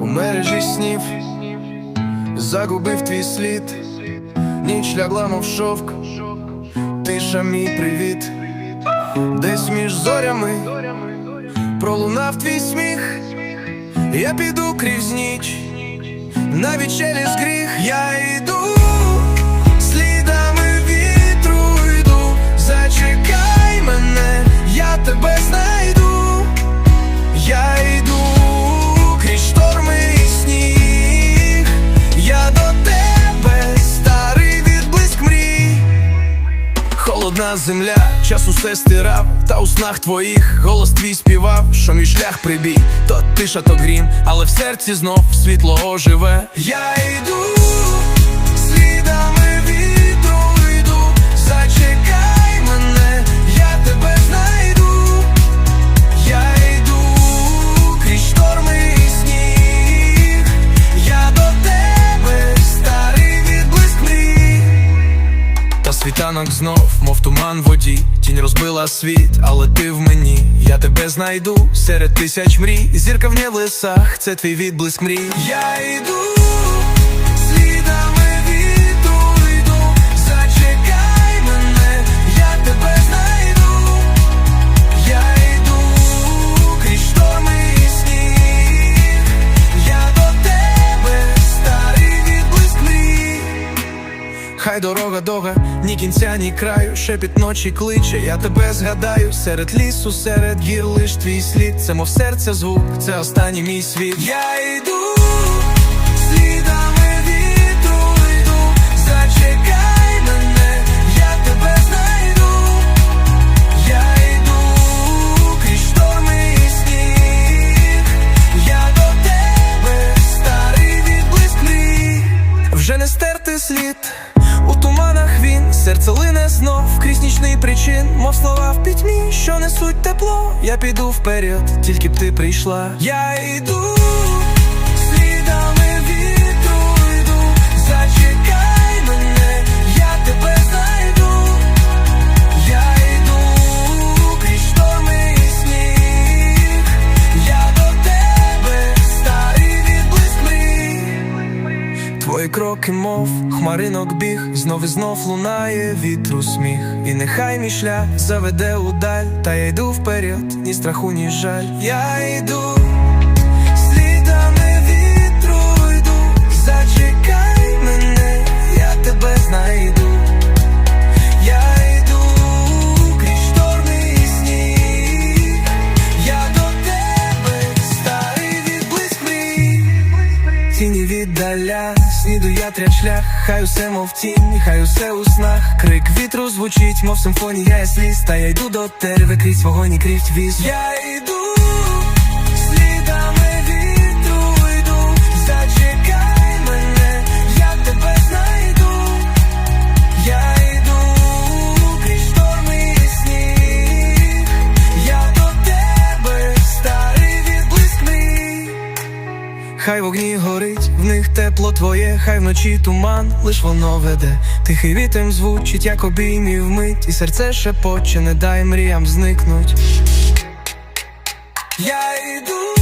у мережі снів, загубив твій слід, ніч лягла, мов шовк, тиша мій привіт, десь між зорями пролунав твій сміх, я піду крізь ніч, на вечері з гріх. Я йду, Холодна земля, час усе стирав, та у снах твоїх голос твій співав, що мій шлях прибій, то тиша, то грім, але в серці знов світло оживе. Я йду, світанок знов, мов туман в воді, тінь розбила світ, але ти в мені, я тебе знайду серед тисяч мрій, зірка в небесах, це твій відблиск мрій. Я йду, Хай дорога довга, ні кінця, ні краю, шепіт ночі кличе, я тебе згадаю. Серед лісу, серед гір лиш твій слід, це мов серця звук, це останній мій світ. Я йду, слідами вітру йду, зачекай мене, я тебе знайду, я йду крізь я до тебе, старий відблиск. Вже не стерти слід, серце лине знов, крізь нічний причин, мов слова в пітьмі, що несуть тепло. Я піду вперед, тільки б ти прийшла. Я йду, Твої кроки, мов хмаринок біг, знов і знов лунає вітру сміх. І нехай мій шлях заведе удаль, та я йду вперед, ні страху, ні жаль. Я йду, Тіні віддаля, сніду я трять шлях, хай усе мов тінь, хай усе у снах. Крик вітру звучить, мов симфонія сліз, та я йду до тебе крізь вогонь і крізь віз. Я йду, Хай вогні горить, в них тепло твоє, хай вночі туман, лиш воно веде. Тихий вітем звучить, як обіймів вмить, і серце шепоче, не дай мріям зникнуть. Я йду,